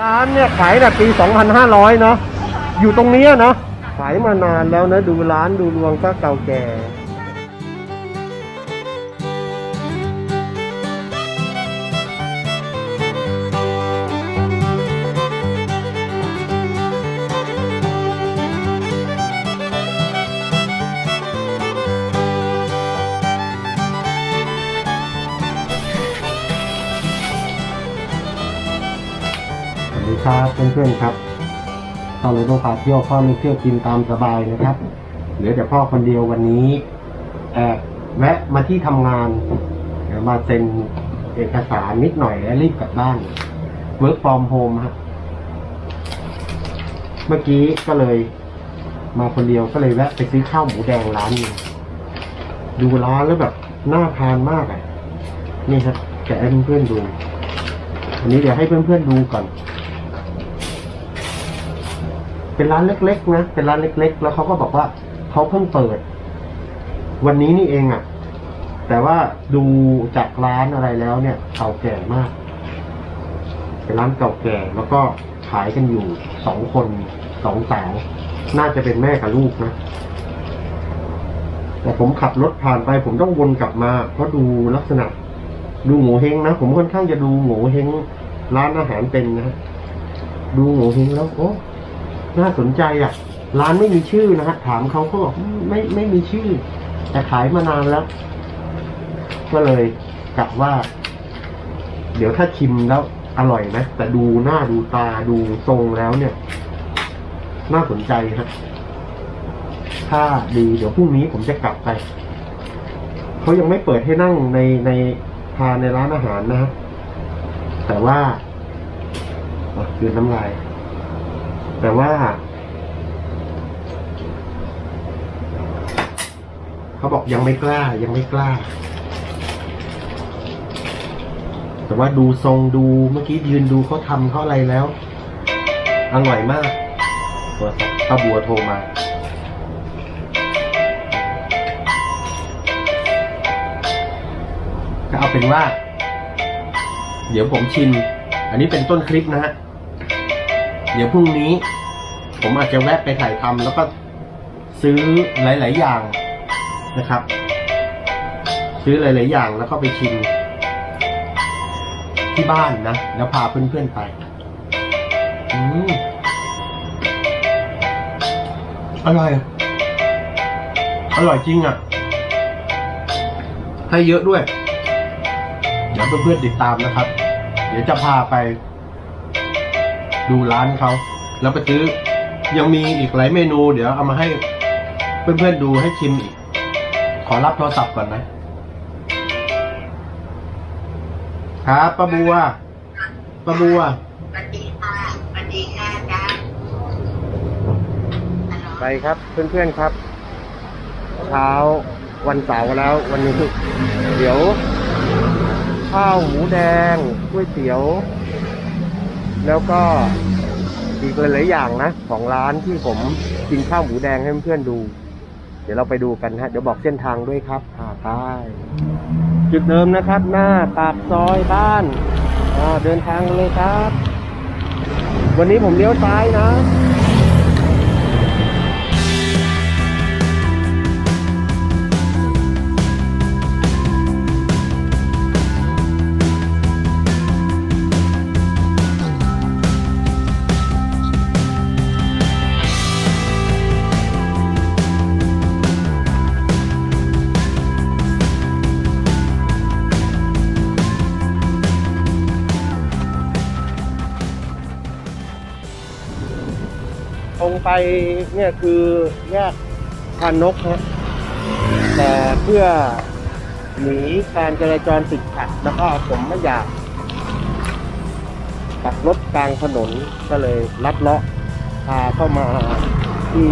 ร้านเนี่ยขายแต่ปี 2500 เนาะอยู่ตรงนี้เนาะขายมานานแล้วนะ ดูร้านดูรวงก็เก่าแก่ พื่อนๆครับ ตอนนี้ต้องพาเที่ยวพ่อมีเที่ยวกินตามสบายนะครับ เหลือแต่พ่อคนเดียววันนี้แอบแวะมาที่ทำงานเดี๋ยวมาเซ็นเอกสารนิดหน่อยแล้วรีบกลับบ้าน work from home ครับเมื่อกี้ก็เลย มาคนเดียวก็เลยแวะไปซื้อข้าวหมูแดงร้านนึงดูร้านแล้วแบบน่าทานมากอะนี่ครับแกะให้เพื่อนๆดู อันนี้เดี๋ยวให้เพื่อนๆดูก่อน เป็นร้านเล็กๆนะเป็นร้านเล็ก ๆ แล้วเขาก็บอกว่าเขาเพิ่งเปิด วันนี้นี่เองอะ่ะ แต่ว่าดูจากร้านอะไรแล้วเนี่ยเก่าแก่มาก เป็นร้านเก่าแก่แล้วก็ขายกันอยู่สองคนสองสาวน่าจะเป็นแม่กับลูกนะแต่ผมขับรถผ่านไป ผมต้องวนกลับมาเพราะดูลักษณะ ดูโง่เฮงนะผมค่อนข้างจะดูโง่เฮงร้านอาหารเป็นนะดูโง่เฮงแล้วโอ้ น่าสนใจอะ ร้านไม่มีชื่อนะฮะ ถามเขาเขาบอกไม่ไม่มีชื่อ แต่ขายมานานแล้ว ก็เลยกะว่า เดี๋ยวถ้าชิมแล้วอร่อยนะแต่ดูหน้าดูตาดูทรงแล้วเนี่ย น่าสนใจครับถ้าดีเดี๋ยวพรุ่งนี้ผมจะกลับไปเขายังไม่เปิดให้นั่งในในทานในร้านอาหารนะฮะแต่ว่าอะคืนน้ำลาย แต่ว่า เขาบอกยังไม่กล้า ยังไม่กล้า แต่ว่าดูทรงดูเมื่อกี้ยืนดูเขาทำเขาอะไรแล้ว อร่อยมากโทรศัพท์ป้าบัวโทรมาก็เอาเป็นว่า เดี๋ยวผมชิม อันนี้เป็นต้นคลิปนะฮะ เดี๋ยวพรุ่งนี้ ผมอาจจะแวะไปถ่ายทำแล้วก็ซื้อหลาย ๆ อย่างนะครับ ซื้อหลาย ๆ อย่างแล้วก็ไปชิมที่บ้านนะ แล้วพาเพื่อน ๆ ไปอืมอร่อย อร่อยจริงอะ ให้เยอะด้วย เดี๋ยวเพื่อนๆติดตามนะครับ เดี๋ยวจะพาไป ดูร้านเขาแล้วไปซื้อ ยังมีอีกหลายเมนู เดี๋ยวเอามาให้เพื่อนๆดูให้ชิมอีก ขอรับโทรศัพท์ก่อนนะ ครับป้าบัวป้าบัวสวัสดีค่ะสวัสดีค่ะจ้าไปครับเพื่อนๆครับ เช้าวันเสาร์แล้ว วันนี้เดี๋ยว ข้าวหมูแดงก๋วยเตี๋ยว แล้วก็อีกหลายๆอย่างนะของร้านที่ผมกินข้าวหมูแดงให้เพื่อนดู เดี๋ยวเราไปดูกันฮะเดี๋ยวบอกเส้นทางด้วยครับอ่าไปจุดเดิมนะครับ หน้าปากซอยบ้านอ่าเดินทางเลยครับ วันนี้ผมเลี้ยวซ้ายนะ ไปเนี่ยคือแยกพานนกฮะแต่เพื่อหนีการจราจรติดขัดแล้วก็ผมไม่อยากขับรถกลางถนนก็เลยลัดเลาะพาเข้ามาที่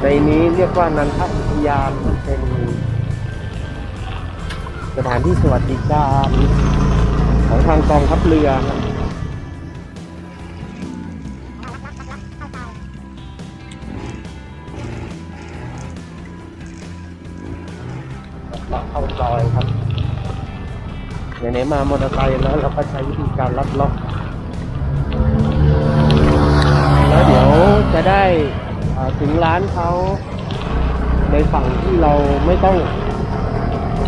ในนี้เรียกว่านันทอุทยานมันเป็นสถานที่สวัสดิการของทางกองทัพเรือครับ ไหนมามอเตอร์ไซค์แล้วเราก็ใช้วิธีการลัดล็อก แล้วเดี๋ยวจะได้ถึงร้านเขาในฝั่งที่เราไม่ต้อง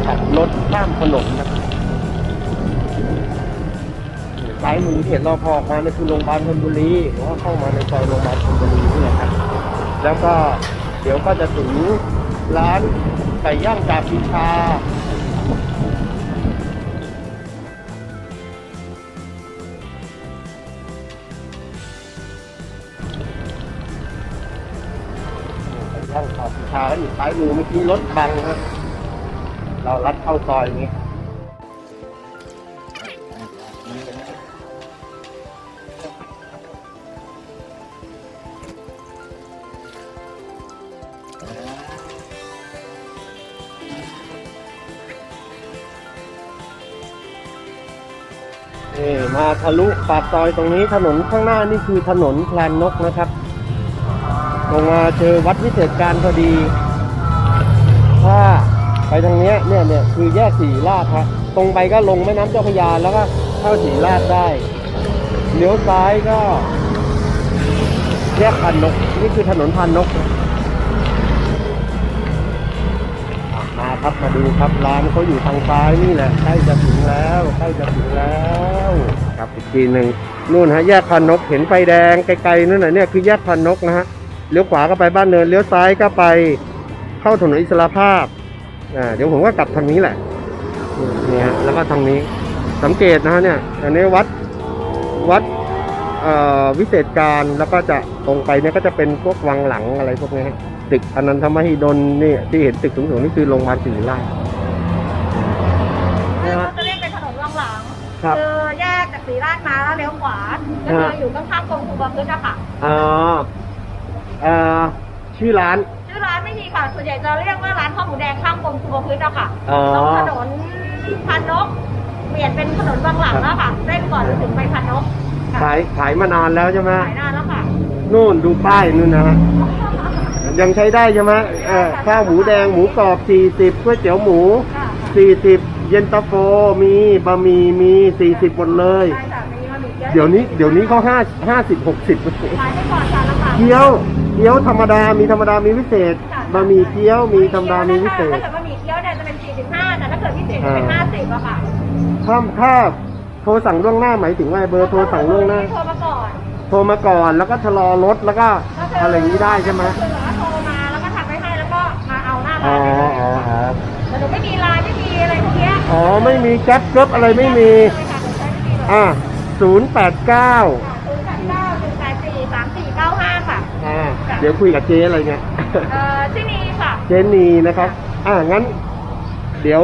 ขับรถข้ามถนนนะคซ้ายมือเห็นรอพอมาในคือโรงพยาบาลธนบุรีว่าเข้ามาในซอยโรงพยาบาลธนบุรีนี่แหละครับ แล้วก็เดี๋ยวก็จะถึงร้านไก่ย่างกากพิชาางจาอยู่ซ้ายมือเมื่อกี้รถบังครับเราลัดเข้าซอยนี้นี่มาทะลุปากซอยตรงนี้ถนนข้างหน้านี่คือถนนแพลนนกนะครับ ลงมาเจอวัดวิเศษการพอดี ถ้าไปทางเนี้ยเนี่ยเนี่ยคือแยกสีลาดครับตรงไปก็ลงแม่น้ำเจ้าพระยาแล้วก็เข้าสีลาดได้เลี้ยวซ้ายก็ แยกพันนก นี่คือถนนพันนก มาครับมาดูครับร้านเขาอยู่ทางซ้ายนี่แหละใกล้จะถึงแล้วใกล้จะถึงแล้วครับอีกทีหนึ่งนู่นฮะแยกพันนกเห็นไฟแดงไกลๆนู่นน่ะเนี่ยคือแยกพันนกนะฮะ เลี้ยวขวาก็ไปบ้านเนินเลี้ยวซ้ายก็ไปเข้าถนนอิสระภาพอ่าเดี๋ยวผมก็กลับทางนี้แหละนี่ฮะแล้วก็ทางนี้สังเกตนะฮะเนี่ยอันนี้วัดวัดเอ่อวิเศษการแล้วก็จะตรงไปเนี่ยก็จะเป็นพวกวังหลังอะไรพวกนี้ฮะตึกอนันทมหิดลนี่ที่เห็นตึกสูงๆนี่คือโรงพยาบาลศิริราชนะฮะเขาจะเรียกเป็นถนนวังหลังครับคือแยกจากศรีราชมาแล้วเลี้ยวขวาจะฮะมาอยู่ข้างๆกรมคุบพื้นอะค่ะอ๋อ เอ่อชื่อร้าน ชื่อร้านไม่มีค่ะ ส่วนใหญ่จะเรียกว่าร้านข้าวหมูแดงข้างกรมคุบพื้นอะค่ะอ๋อ ตรงถนนพันนก เปลี่ยนเป็นถนนวังหลังแล้วค่ะเส้นก่อนจะถึงไปพันนกค่ะขายขายมานานแล้วใช่ไหมขายนานแล้วค่ะ นู่นดูป้ายนู่นนะฮะยังใช้ได้ใช่ไหมเออข้าวหมูแดงหมูกรอบ40ก๋วยเตี๋ยวหมู ค่ะ40 เย็นตาโฟมีบะหมี่มี 40หมดเลย ใช่ค่ะมีมามี เยอะเดี๋ยวนี้เดี๋ยวนี้เขาห้าห้าสิบหกสิบขายไปก่อนค่ะแล้วค่ะเกี๊ยวเกี๊ยวธรรมดามีธรรมดามีพิเศษค่ะบะหมี่เกี๊ยวมีธรรมดามีพิเศษถ้าเกิดว่ามีเกี๊ยวเนี่ยจะเป็น45แต่ถ้าเกิดพิเศษจะเป็นอ่า50อะค่ะถ้าถ้าโทรสั่งล่วงหน้าหมายถึงว่าเบอร์โทรสั่งล่วงหน้าโทรมาก่อนโทรมาก่อนแล้วก็ชะลอรถแล้วก็อะไรอย่างนี้ได้ใช่ไหมคือว่าโทรมาแล้วก็ทำไว้ให้แล้วก็มาเอาหน้าอ๋ร้าอนได้เลยอ๋ออ๋อแต่หนูไม่มีไลน์ไม่มีอะไรพวกเนี้ยอ๋อไม่มีแก๊ปเก๊บอะไรไม่มีใช่ค่ะหนูใช้ไม่มีหรอกอ่า ศูนย์แปดเก้าศูนย์แปดเก้าหนึ่งแปดสี่สามสี่เก้าห้าค่ะ อ่าเดี๋ยวคุยกับเจ๊อะไรเงี้ยเอ่อชื่อนีค่ะ เจนนีนะครับ อ่างั้น เดี๋ยว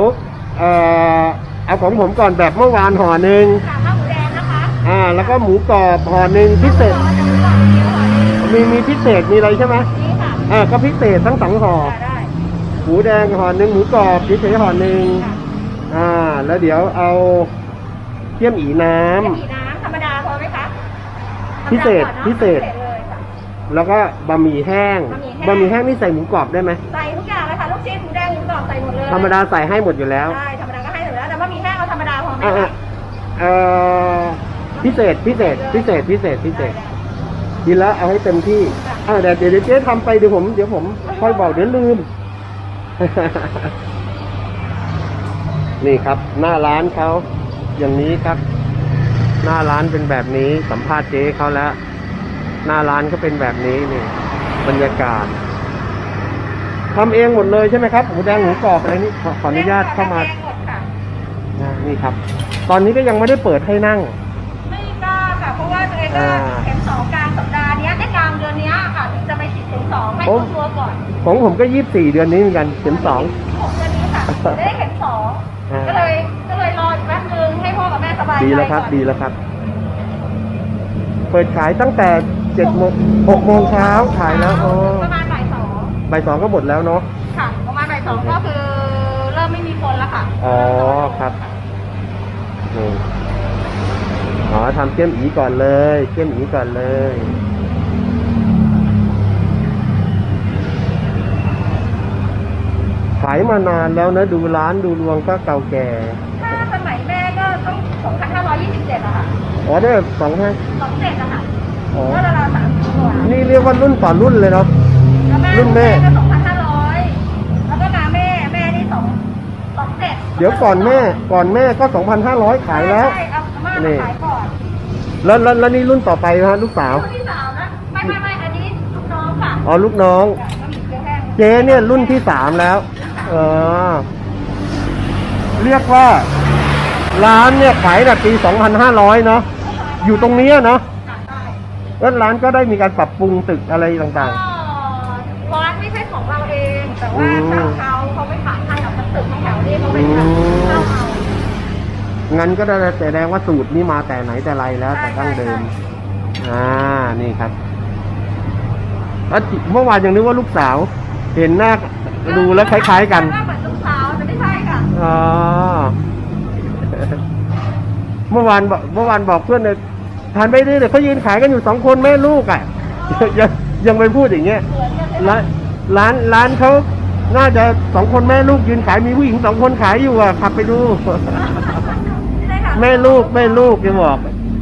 เอ่อ เอาของผมก่อนแบบเมื่อวานห่อหนึ่งค่ะข้าวหมูแดงนะคะอ่า แล้วก็หมูกรอบห่อหนึ่งพิเศษจะมีก่อนมีก่อนนี้มีมีพิเศษมีอะไรใช่ไหมนี่ค่ะอ่า ก็พิเศษทั้งสองห่อ ค่ะได้หมูแดงห่อหนึ่งหมูกรอบพิเศษห่อหนึ่งค่ะอ่า แล้วเดี๋ยวเอาเทียมอีน้ำจะมีน้ำธรรมดาพอไหมคะ พิเศษธรรมดาก่อนนอะพิเศษ เลยค่ะ แล้วก็บะหมี่แห้งบะหมี่แห้งบะหมี่แห้งนี่ใส่หมูกรอบได้ไหมใส่ทุกอย่างเลยค่ะลูกชิ้นหมูแดงหมูกรอบใส่หมดเลยธรรมดาใส่ให้หมดอยู่แล้ว ใช่ธรรมดาก็ให้หนูแล้วแต่ว่ามีแห้งเอาธรรมดาพอไหมอ่าคะเอ่อพิเศษพิเศษ พิเศษพิเศษพิเศษกินแล้วเอาให้เต็มที่อ่าเดี๋ยวเดี๋ยวเจ๊ทำไปเดี๋ยวผมเดี๋ยวผมค่อยบอกเดี๋ยวลืม นี่ครับ หน้าร้านเขาอย่างนี้ครับ หน้าร้านเป็นแบบนี้สัมภาษณ์เจ๊เขาแล้ว หน้าร้านก็เป็นแบบนี้นี่บรรยากาศทำเองหมดเลยใช่ไหมครับหมูแดงหมูกรอบอะไรนี่ขอขออนุญาตเข้ามาแห้งหมดค่ะนะนี่ครับ ตอนนี้ก็ยังไม่ได้เปิดให้นั่ง ไม่กล้าค่ะ เพราะว่าตัวเองก็อ่า เข็มสองกลางสัปดาห์เนี้ยได้กลางเดือนเนี้ยค่ะถึงจะไปฉีดเข็มสองให้โอ้ตัวก่อนของผมก็ยี่สิบสี่เดือนนี้เหมือนกันเข็มสอง หกเดือนนี้ค่ะจะได้เข็มสองอ่า ก็เลย ดีแล้วครับก่อนดีแล้วครับ เปิดขายตั้งแต่เจ็ดโมงหกโมงเช้าขายแล้วโอ้ประมาณบ่ายสองบ่ายสองก็หมดแล้วเนาะค่ะ ประมาณบ่ายสองก็คือเริ่มไม่มีคนแล้วค่ะอ๋อครับนี่อ๋อทำเกี๊ยมอีก่อนเลยเกี๊ยมอีก่อนเลยขายมานานแล้วนะดูร้านดูรวงก็เก่าแก่ เจ็ดอะค่ะอ๋อได้สองห้าสองเจ็ดอะค่ะอ๋อ ก็ราวๆสามสิบกว่านี่เรียกว่ารุ่นต่อรุ่นเลยเนาะ แล้วรุ่นแม่ ก็สองพันห้าร้อยแล้วก็มาแม่แม่นี่สองสองเจ็ดเดี๋ยวก่อนแม่ก่อนแม่ก็ 2,500 ขายแล้ว ใช่เอาอาม่านี่มาขายก่อนแล้วแล้วแล้วนี่รุ่นต่อไปนะฮะลูกสาว รุ่นที่สามนะไม่ไม่ไม่อันนี้ลูกน้องค่ะอ๋อลูกน้องบะหมี่เกี๊ยวแห้งเจ๊เนี่ยรุ่นที่สามแล้ว เออ เรียกว่า ร้านเนี่ยขายแต่ปี 2,500 เนาะอยู่ตรงเนี้ยเนาะจัดได้แล้วร้านก็ได้มีการปรับปรุงตึกอะไรต่างก็ร้านไม่ใช่ของเราเอง แต่ว่าอืมช่างเขาเขาไม่ขายให้เราทั้งตึกทั้งแถวนี่เขาไม่ขายอืมเช่าเอาๆงั้นก็ได้แสดงว่าสูตรนี้มาแต่ไหนแต่ไรแล้วแต่ตั้งเดิม อ่า นี่ครับแล้วจิเมื่อวานยังนึกว่าลูกสาว เห็นหน้าดูแล้วคล้าย ๆกันว่าเหมือนลูกสาวแต่ไม่ใช่ค่ะ อ๋อ เมื่อวานบอกเมื่อวานบอกเพื่อนเลยทานไปดิเดี๋ยวเขายืนขายกันอยู่สองคนแม่ลูกอะยังยังไปพูดอย่างเงี้ยเหมือนกันเลยร้านร้านร้านเขาน่าจะสองคนแม่ลูกยืนขายมีผู้หญิงสองคนขายอยู่อะขับไปดูใช่ค่ะแม่ลูกแม่ลูกจะบอก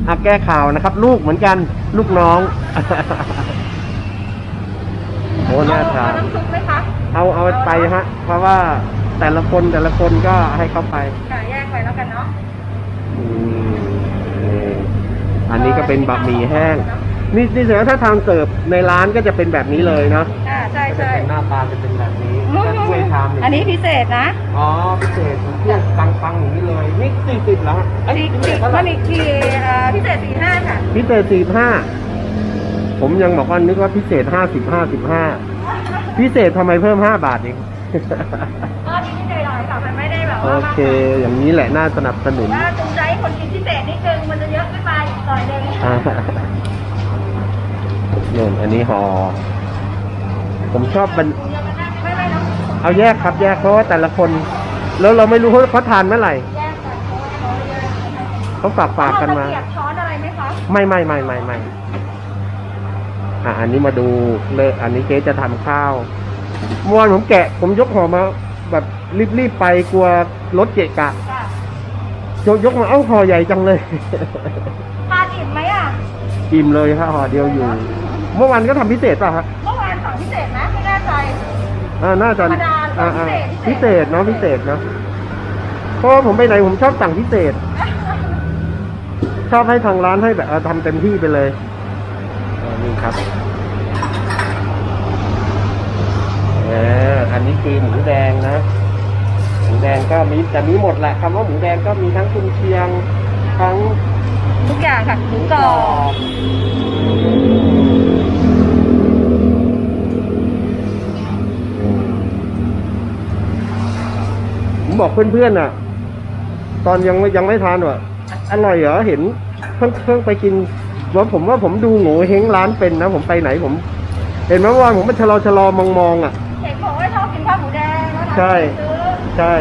อะแก้ข่าวนะครับ ลูกเหมือนกันลูกน้องโอ้น่าทานเอน้ำซุปไหมคะเอาเอาไปฮะ เพราะว่าแต่ละคนแต่ละคนก็ให้เขาไปค่ะแย กไปแล้วกันเนาะอืมนี่อันนี้ก็เป็นบะหมี่แห้ง นี่นี่เสียถ้าทางเสิร์ฟในร้านก็จะเป็นแบบนี้เลยเนาะ อ่าใช่ใช่หน้าตาจะเป็นแบบนี้ถ้าถ้วยชามอันนี้พิเศษนะอ๋อพิเศษเที่ยงปังปังๆอย่างนี้เลย นี่สี่สิบแล้วฮะเอ้ยสี่พิเศสี่ษเท่าไหมัร่นมีกี่เอ่อพิเศษสี่ห้าค่ะพิเศษสี่ห้า ผมยังบอกว่านึกว่าพิเศษห้าสิบห้าสิบห้า พิเศษทำไมเพิ่มห้าบาทเอง ค่ะมันไม่ได้แบบโอว่าเค อย่างนี้แหละน่าสนับสนุนถ้าจูงใจให้คนกินพิเศษนิดนึงมันจะเยอะขึ้นมาอีกหน่อยนึงอ่านู่นอันนี้ห่อผมชอบมัน ไม่ไม่น้ำเอาแยกครับแยกเพราะว่าแต่ละคน แล้วเราไม่รู้เขาเขาทานเมื่อไหร่แยกกันเพราะว่าเขาเยอะเขาฝากฝากกันมาเรตะเกียบช้อนอะไรไหมคะไม่ไม่ไม่ไม่ไม่อะอันนี้มาดูเลยอันนี้เจ๊จะทำข้าวเมื่อวานผมแกะ ผมยกห่อมา แบบรีบๆไปกลัวรถเกะกะค่ะยกยกมาเอ้าห่อใหญ่จังเลย ทานอิ่มไหมอะ อิ่มเลยครับห่อเดียวอยู่ เมื่อวานก็ทำพิเศษป่ะฮะเมื่อวานสั่งพิเศษนะไม่แน่ใจ อ่าน่าจะธรรมดาอ่าอ่าพิพิเศเศษ ษเนาะพิเศษเนาะเพราะว่าผมไปไหนผมชอบสั่งพิเศษ ชอบให้ทางร้านให้แบบเออทำเต็มที่ไปเลยอ่านี่ครับเออ อันนี้คือหมูแดงนะ หมูแดงก็มีแต่มีหมดแหละคำว่าหมูแดงก็มีทั้งคุณเชียง ทั้งทุกอย่างค่ะหมูกรอบผมบอกเพื่อนๆน่ะ ตอนยังไม่ยังไม่ทานว่ะอร่อยเหรอเห็นเพิ่งเพิ่งไปกินว่าผมว่าผมดูโง่เฮงร้านเป็นนะ ผมไปไหนผม เห็นไหมว่าผมมันชะลอชะลอมองมองๆอะ ใช่ ใช่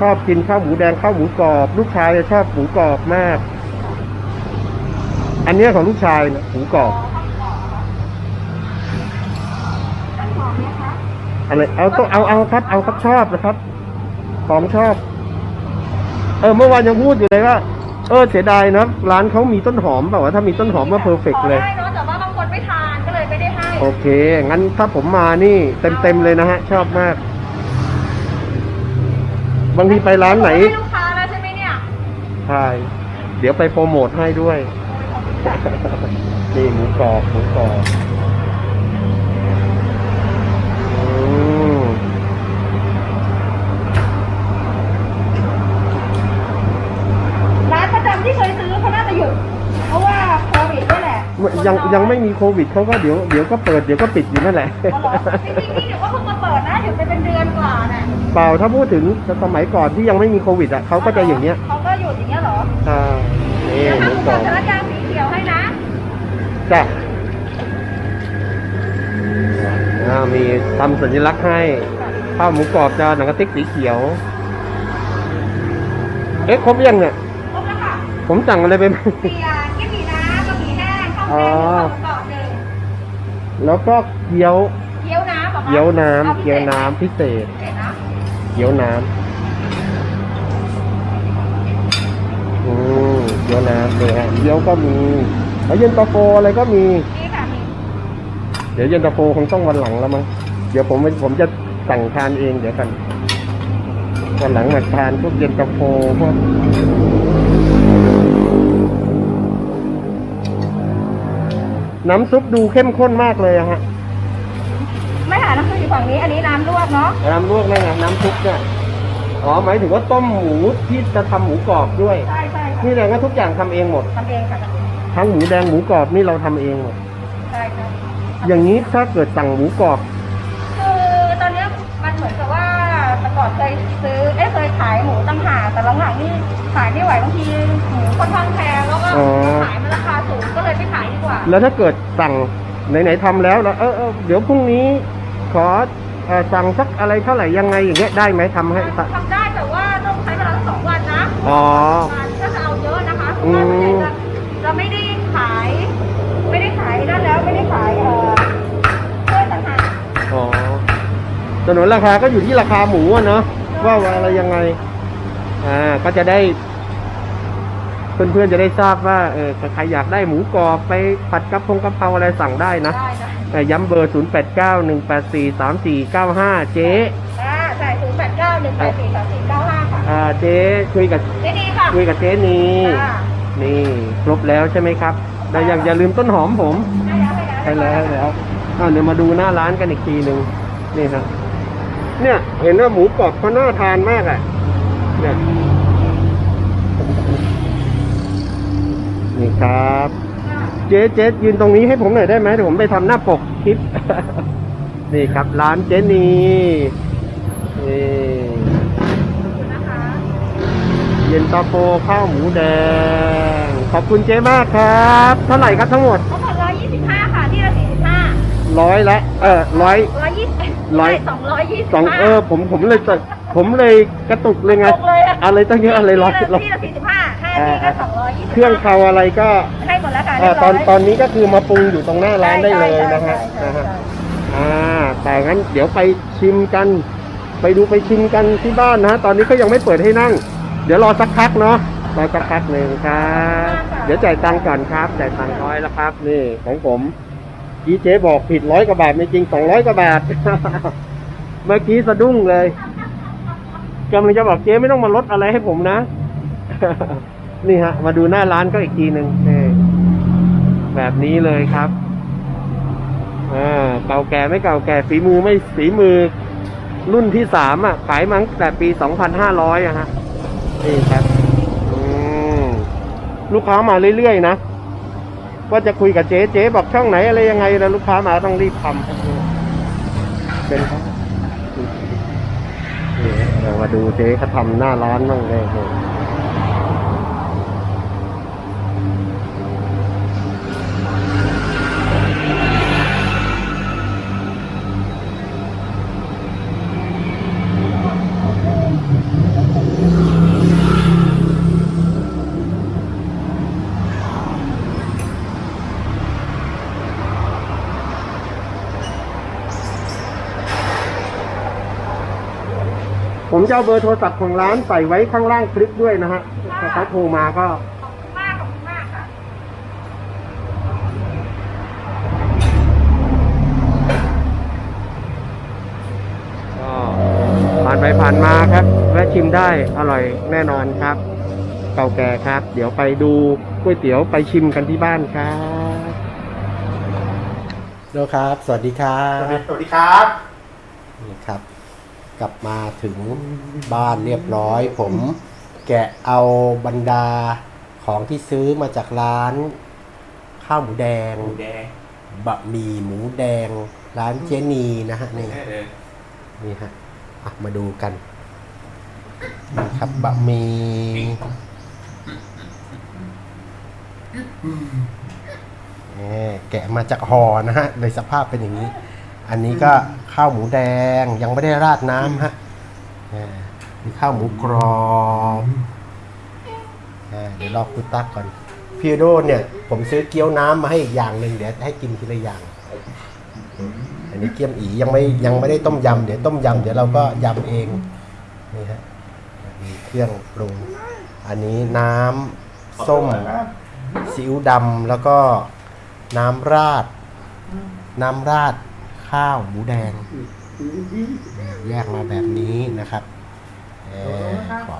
ชอบกินข้าวหมูแดงข้าวหมูกรอบ ลูกชายชอบหมูกรอบมาก อันนี้ของลูกชายนะหมูกรอบอะไรเอาต้องเอาเอาครับ เอาครับชอบนะครับ ของชอบ เออ เมื่อวานยังพูดอยู่เลยว่าเออเสียดายนะร้านเขามีต้นหอมแบบว่าถ้ามีต้นหอมก็เพอร์เฟกเลย โอเค งั้นถ้าผมมานี่เต็มเต็มๆเลยนะฮะ ชอบมาก บางทีไปร้านไหน ให้ลูกค้าแล้วใช่ไหมเนี่ยใช่ เดี๋ยวไปโปรโมทให้ด้วย นี่หมูกรอบหมูกรอบอืม ร้านประจำที่เคยซื้อเขาน่าจะหยุด เพราะว่าโควิดด้วยแหละ ยังยังไม่มีโควิดเขาก็เดี๋ยวเดี๋ยวก็เปิดเดี๋ยวก็ปิดอยู่นั่นแหละอ๋อเหรอจริงๆนี่เดี๋ยวก็เพิ่งมาเปิดนะหยุดไปเป็นเดือนกว่าน่ะเปล่าถ้าพูดถึงสมัยก่อนที่ยังไม่มีโควิดอะเขาก็จะอย่างเงี้ยเขาก็หยุดอย่างเงี้ยเหรออ่านี่เดี๋ยวหมูถ้ากรอบสถานการณ์สีเขียวให้นะจ้ะอ่ามีทำสัญลักษณ์ให้ข้าวหมูกรอบจะหนังกระติกสีเขียว เอ๊ะครบยังเนี่ย ครบแล้วค่ะผมสั่งอะไรไปบ้างเปียกเกี๊ยวหมี่น้ำบะหมี่ แห้งข้าวอ๋แห้องข้าวหมูกรอบหนึ่งแล้วก็เกี๊ยว เกี๊ยวน้ำเหรอคะเกี๊ยวน้ำ อาพิเกี๊ยวศษน้ำพิเศษพิเศษนะเกี๊ยวน้ำอืมเกี๊ยวน้ำเลยฮะเกี๊ยวก็มีแล้วเย็นตาโฟอะไรก็มี นี่ค่ะมีเดี๋ยวเย็นตาโฟคงต้องวันหลังแล้วมั้ง เดี๋ยวผมผมจะสั่งทานเองเดี๋ยวกันวันหลังมาทานพวกเย็นตาโฟพวก น้ำซุปดูเข้มข้นมากเลยอะฮะไม่หาน้ำซุปอยู่ฝั่งนี้ อันนี้น้ำลวกเนาะน้ำลวกนั่นไงน้ำซุปเนี่ยอ๋อหมายถึงว่าต้มหมูที่จะทำหมูกรอบด้วย ใช่ใช่ค่ะนี่แสดงว่าทุกอย่างทำเองหมด ทำเองค่ะทำเองทั้งหมูแดงหมูกรอบนี่เราทำเองหมด ใช่ค่ะอย่างนี้ถ้าเกิดสั่งหมูกรอบ คือตอนเนี้ยมันเหมือนกับว่าแต่ก่อนเคยซื้อเอ้ยเคยขายหมูตั้งหากแต่หลังๆนี่ขายไม่ไหวบางทีหมูค่อนข้างแพงแล้วก็อ๋อ แล้วถ้าเกิดสั่งไหนๆทำแล้วแล้วเออเออเดี๋ยวพรุ่งนี้ขอเอ่อสั่งสักอะไรเท่าไหร่ยังไงอย่างเงี้ยได้ไหมทำให้ทำได้แต่ว่าต้องใช้เวลาตั้งสองวันนะอ๋อ ถ้าจะเอาเยอะนะคะเพราะว่าส่วนใหญ่จะจะไม่ได้ขาย ไม่ได้ขายนั่นแล้วไม่ได้ขายเอ่อเพื่อต่างหากอ๋อถนนราคาก็อยู่ที่ราคาหมูอะเนาะว่าว่าอะไรยังไง อ่าก็จะได้ เพื่อนๆจะได้ทราบว่าเออใครอยากได้หมูกรอบไปผัดกะเพงกะเพราอะไรสั่งได้นะได้นะแต่ย้ำเบอร์ 0 8 9 1 8 4 3 4 9 5 เจ๊อ่าใช่ศูนย์แปดเก้าหนึ่งแปดสี่สามสี่เก้าห้าค่ะอ่าเจ๊คุยกับได้ดีค่ะคุยกับเจ๊นีค่ะนี่ครบแล้วใช่ไหมครับแต่อย่าอย่าลืมต้นหอมผมได้แล้วได้แล้วให้แล้วให้แล้วอ่าเดี๋ยวมาดูหน้าร้านกันอีกทีหนึ่งนี่ครับเนี่ยเห็นว่าหมูกรอบเขาน่าทานมากอะเนี่ย เจ๊เจ๊ยืนตรงนี้ให้ผมหน่อยได้ไหมเดี๋ยวผมไปทำหน้าปกคลิป นี่ครับ ร้านเจนีนี่นะคะเย็นตาโฟข้าวหมูแดง ขอบคุณเจ๊มากครับ เท่าไหร่ครับทั้งหมดเขาบอกร้อยยี่สิบห้าค่ะ ที่ละสี่สิบห้าร้อยละ เออร้อยร้อยยี่สิบร้อยสองร้อยยี่สิบสองเออ ผมผมเลยจะผมเลยกระตุกเลยไงตกเลยอะอะไรตั้งเยอะอะไรร้อยร้อยที่ละสี่สิบห้าห้าที่ก็สองร้อยยี่สิบเครื่องเขาอะไรก็ให้หมดแล้วค่ะเอ่อตอนเรียบร้ยตอนนี้ก็คือมาปรุงอยู่ตรงหน้าร้านได้เลยนะฮะใช่นะใช่ฮะใช่อ่าแต่งั้นเดี๋ยวไปชิมกัน ไปดูไปชิมกันที่บ้านนะฮะตอนนี้ก็ยังไม่เปิดให้นั่ง เดี๋ยวรอสักพักเนาะรอสักพักหนึ่งครับเดี๋ยวจ่ายตังค์ก่อนครับจ่ายตังค์ร้อยแล้วครับ นี่ของผมอีเจ๊บอกผิดร้อยกว่าบาทไม่จริงสองร้อยกว่าบาท เมื่อกี้สะดุ้งเลยกำลังจะบอกเจ๊ไม่ต้องมาลดอะไรให้ผมนะ นี่ฮะ มาดูหน้าร้านก็อีกทีหนึ่งนี่ แบบนี้เลยครับอ่าเก่าแก่ไม่เก่าแก่ฝีมือไม่ฝีมือ รุ่นที่สามอะ ขายมั้งแต่ปีสองพันห้าร้อยอะฮะนี่ครับอืมลูกค้ามาเรื่อยๆนะว่าจะคุยกับเจ๊เจ๊บอกช่องไหนอะไรยังไงแล้วลูกค้ามาต้องรีบทำครับเป็นครับมาดูเจ๊เขาทำหน้าร้านบ้างเลย จะเอาเบอร์โทรศัพท์ของร้านใส่ไว้ข้างล่างคลิปด้วยนะฮะถ้าเขาโทรมาก็ ขอบคุณมากขอบคุณมากค่ะ ก็ผ่านไปผ่านมาครับแวะชิมได้อร่อยแน่นอนครับ เก่าแก่ครับ เดี๋ยวไปดูก๋วยเตี๋ยวไปชิมกันที่บ้านครับโลครับ สวัสดีครับสวัสดีครับ นี่ครับ กลับมาถึงบ้านเรียบร้อย ผมแกะเอาบรรดาของที่ซื้อมาจากร้าน ข้าวหมูแดง หมูแดงบะหมี่หมูแดง ร้านเจนีนะฮะนี่เลยนี่ฮะอะมาดูกันนี่ครับบะหมี่แหมแกะมาจากห่อนะฮะในสภาพเป็นอย่างนี้ อันนี้ก็ ข้าวหมูแดง ยังไม่ได้ราดน้ำฮะอ่ามีข้าวหมูกรอบอ่าเดี๋ยวรอคุณตักก่อนพี่โดเนี่ยผมซื้อเกี๊ยวน้ำมาให้อีกอย่างหนึ่งเดี๋ยวให้กินทีละอย่าง อันนี้เกี๊ยมอียังไม่ยังไม่ได้ต้มยำเดี๋ยวต้มยำเดี๋ยวเราก็ยำเองนี่ฮะมีเครื่องปรุง อันนี้น้ำส้มซีอิ๊วดำแล้วก็น้ำราด น้ำราด ข้าวหมูแดง แยกมาแบบนี้นะครับเอ่อขอ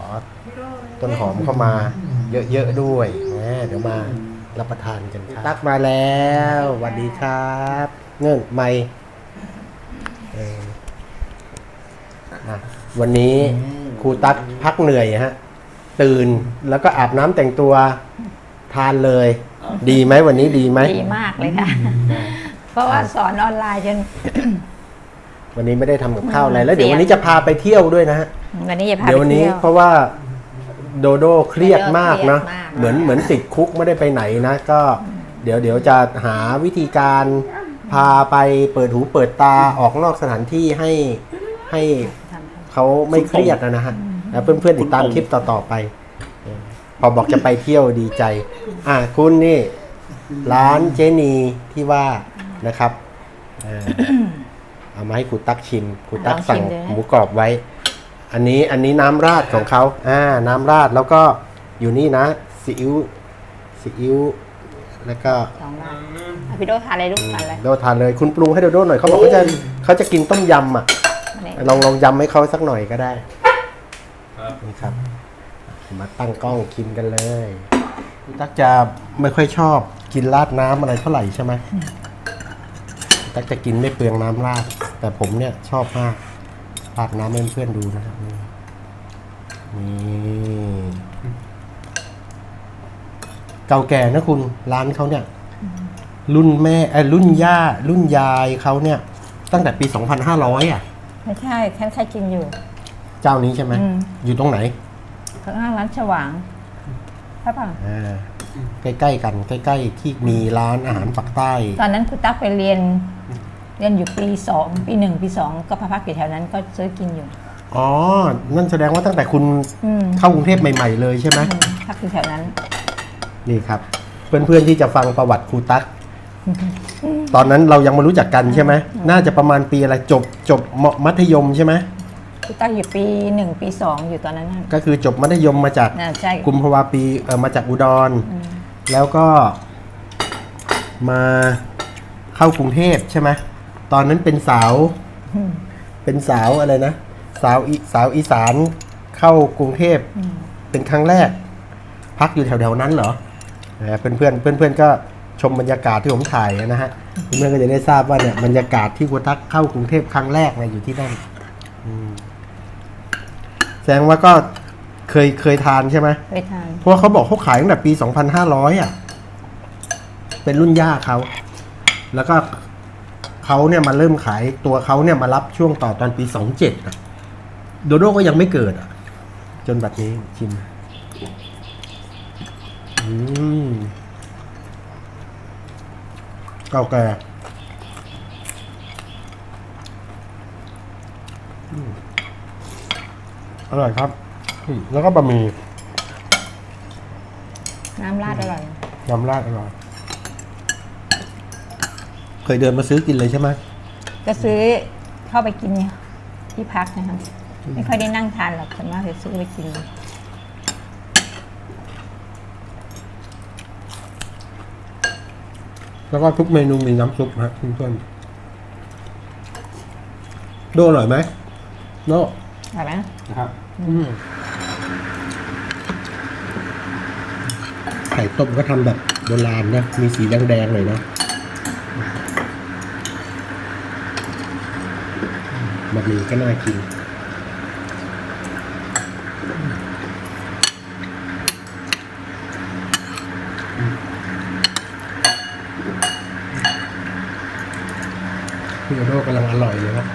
ต้นหอมเข้ามา เยอะๆด้วยแหมเดี๋ยวมารับประทานกันครับตักมาแล้วสวัสดีครับ เงื่อนไม่เอออะวันนี้ครูตักพักเหนื่อยฮะ ตื่นแล้วก็อาบน้ำแต่งตัวทานเลย ดีไหมวันนี้ดีไหม ดีมากเลยค่ะเพ ราะว่าสอนออนไลน์จน วันนี้ไม่ได้ทำกับข้าวอะไร แล้วเดี๋ยววันนี้จะพาไปเที่ยวด้วยนะฮะ วันนี้จะพาเดี๋ยวไปวันนี้เที่ยว เพราะว่าโดโดเครียดมากนะเครียดมากเหมือนเหมือนติดคุกไม่ได้ไปไหนนะ ก็เดี๋ยวเดี๋ยวจะหาวิธีการพาไปเปิดหูเปิดตาออกนอกสถานที่ให้ให้เขาไม่เครียดนะนะฮะแล้วเพื่อนๆติดตามคลิปต่อๆไปเออพอบอกจะไปเที่ยวดีใจ อะคุณนี่ ร้านเจนีที่ว่า นะครับเออเอามาให้ครูตักชิมครูตักสั่งหมูกรอบไว้ อันนี้อันนี้น้ำราดของเขาอ่า น้ำราดแล้วก็อยู่นี่นะซีอิ๊วซีอิ๊วแล้วก็สองร้านอะพี่โดทานอะไรลูกทานอะไรโดทานเลยคุณปรุงให้โดโดหน่อยเขาบอกเขาจะเขาจะกินต้มยำอะ อันนี้ลองลองยำให้เขาสักหน่อยก็ได้นี่ครับ มาตั้งกล้องกินกันเลยคุณตักจะไม่ค่อยชอบกินราดน้ำอะไรเท่าไหร่ใช่ไหมคุณ ตักจะกินไม่เปลืองน้ำราด แต่ผมเนี่ยชอบมากราดน้ำให้เพื่อนๆดูนะครับนี่นี่เก่าแก่นะคุณร้านเขาเนี่ย รุ่นแม่เอ้ยรุ่นย่า รุ่นยายเขาเนี่ย ตั้งแต่ปี 2500 อะ ไม่ใช่ฉันเคยกินอยู่ เจ้านี้ใช่ไหมอืม อยู่ตรงไหนข้างล่างร้านฉวางใช่ป่ะอ่าใกล้ๆกัน ใกล้ๆที่มีร้านอาหารปักใต้ ตอนนั้นคุณตั๊กไปเรียน เรียนอยู่ปีสองปีหนึ่งปีสองก็พักอยู่แถวนั้นก็ซื้อกินอยู่ อ๋อ นั่นแสดงว่าตั้งแต่คุณอืมเข้ากรุงเทพใหม่ ๆ เลยใช่ไหมอืมพักอยู่แถวนั้น นี่ครับ เพื่อนๆที่จะฟังประวัติครูตั๊กตอนนั้นเรายังไม่รู้จักกันใช่ไหมน่าจะประมาณปีอะไรจบจบมมัธยมใช่ไหมคุณตั๊กอยู่ปีหนึ่งปีสองอยู่ตอนนั้นน่ะก็คือจบมัธยมมาจากน่าใช่กุมภาวาปีเออมาจากอุดรอืมแล้วก็มาเข้ากรุงเทพใช่ไหม ตอนนั้นเป็นสาวอืมเป็นสาวอะไรนะ สาวอีสาวอีสานเข้ากรุงเทพอืมเป็นครั้งแรก พักอยู่แถวๆนั้นเหรอเออเพื่อนเพื่อนเพื่อนเพื่อนๆก็ชมบรรยากาศที่ผมถ่ายนะฮะเพื่อนๆก็จะได้ทราบว่าเนี่ยบรรยากาศที่กุตักเข้ากรุงเทพครั้งแรกเนี่ยอยู่ที่นั่นอืมแสดงว่าก็เคยเคยทานใช่ไหมเคยทานเพราะว่าเขาบอกเขาขายตั้งแต่ปี 2500 อะ เป็นรุ่นย่าเขา แล้วก็ เขาเนี่ยมาเริ่มขายตัวเขาเนี่ยมารับช่วงต่อตอนปี27อะโดโดก็ยังไม่เกิดอะ จนบัดนี้ชิมอืมเก่าแก่อืมอร่อยครับอืมแล้วก็บะหมี่น้ำราดอร่อย น้ำราดอร่อย เคยเดินมาซื้อกินเลยใช่ไหมก็ซื้อเข้าไปกินเนี่ยที่พักนะคะไม่ค่อยได้นั่งทานหรอกส่วนมากจะซื้อไปกิน แล้วก็ทุกเมนูมีน้ำซุปฮะเพื่อนๆโดอร่อยไหมโดใช่ไหมครับไข่ต้มก็ทำแบบโบราณนะ มีสีแดงๆหน่อยนะ บะหมี่ก็น่ากิน พี่โดโดกำลังอร่อยเลยครับ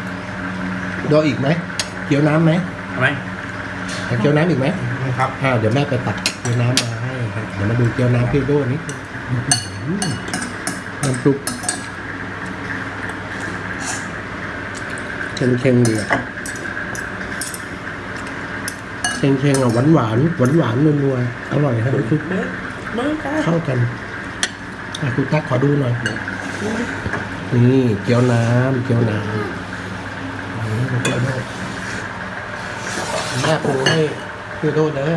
โดอีกไหมเกี๊ยวน้ำไหมเอาไหมเอาเกี๊ยวน้ำอีกไหมครับอ่าเดี๋ยวแม่ไปตักเกี๊ยวน้ำมาให้ครับเดี๋ยวมาดูเกี๊ยวน้ำพี่โดนิดนึงอื้อหือน้ำซุป เค็งๆดีอะเค็งๆอะหวานหวานหวานหวานๆนัวๆอร่อยครับน้ำซุปเข้ากันอะคุณตักขอดูหน่อยนี่เกี๊ยวน้ำเกี๊ยวน้ำอันนี้ของเกี๊ยวโดแม่ปรุงให้พี่โดเด้อ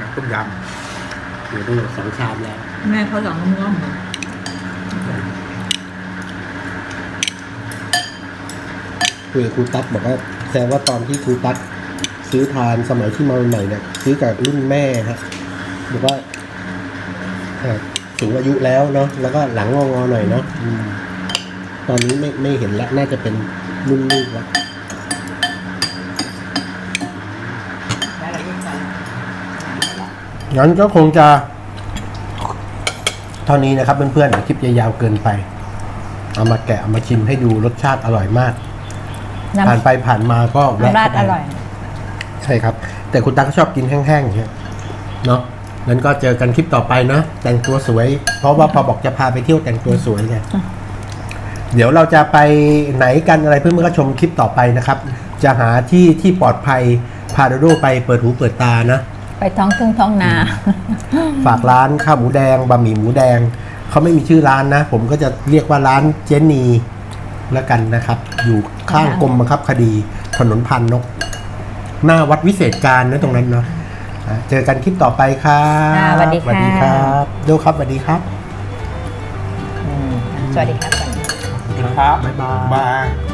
น้ำต้มยเดี๋ยวดูสองชามแล้ว แม่เขาสองม่วง คุยกับครูตั๊กบอกว่าแสดงว่าตอนที่ครูตั๊กซื้อทานสมัยที่มาใหม่เนี่ยซื้อกับรุ่นแม่ฮะบอกว่าเอ่อสูงอายุแล้วเนาะแล้วก็หลังงอๆหน่อยเนาะตอนนี้ไม่ไม่เห็นแล้วน่าจะเป็นรุ่นลูกแล้วงั้นก็คงจะเท่านี้นะครับเพื่อนๆคลิปยาวเกินไป เอามาแกะเอามาชิมให้ดูรสชาติอร่อยมาก น้ำ ผ่านไปผ่านมาก็แวะน้ำราดเข้าอไปร่อย ใช่ครับ แต่คุณตั๊กก็ชอบกินแห้งๆอย่างเงี้ยเนาะงั้นก็เจอกันคลิปต่อไปเนาะแต่งตัวสวย เพราะว่าพอบอกจะพาไปเที่ยวแต่งตัวสวยไงเดี๋ยวเราจะไปไหนกันอะไรเพื่อนๆก็ชมคลิปต่อไปนะครับ จะหาที่ที่ปลอดภัยพาโดโดไปเปิดหูเปิดตานะ ไปท้องทุ่งท้องนา ฝากร้านข้าวหมูแดงบะหมี่หมูแดง เขาไม่มีชื่อร้านนะ ผมก็จะเรียกว่าร้านเจนนี แล้วกันนะครับ อยู่ข้างกรมบังคับคดี ถนนพันนก หน้าวัดวิเศษการนะตรงนั้นเนาะอะเจอกันคลิปต่อไปครับค่ะสวัสดีค่ะสวัสดีครับโดครับสวัสดีครับอืมสวัสดีครับก่อนบ๊ายบายบาย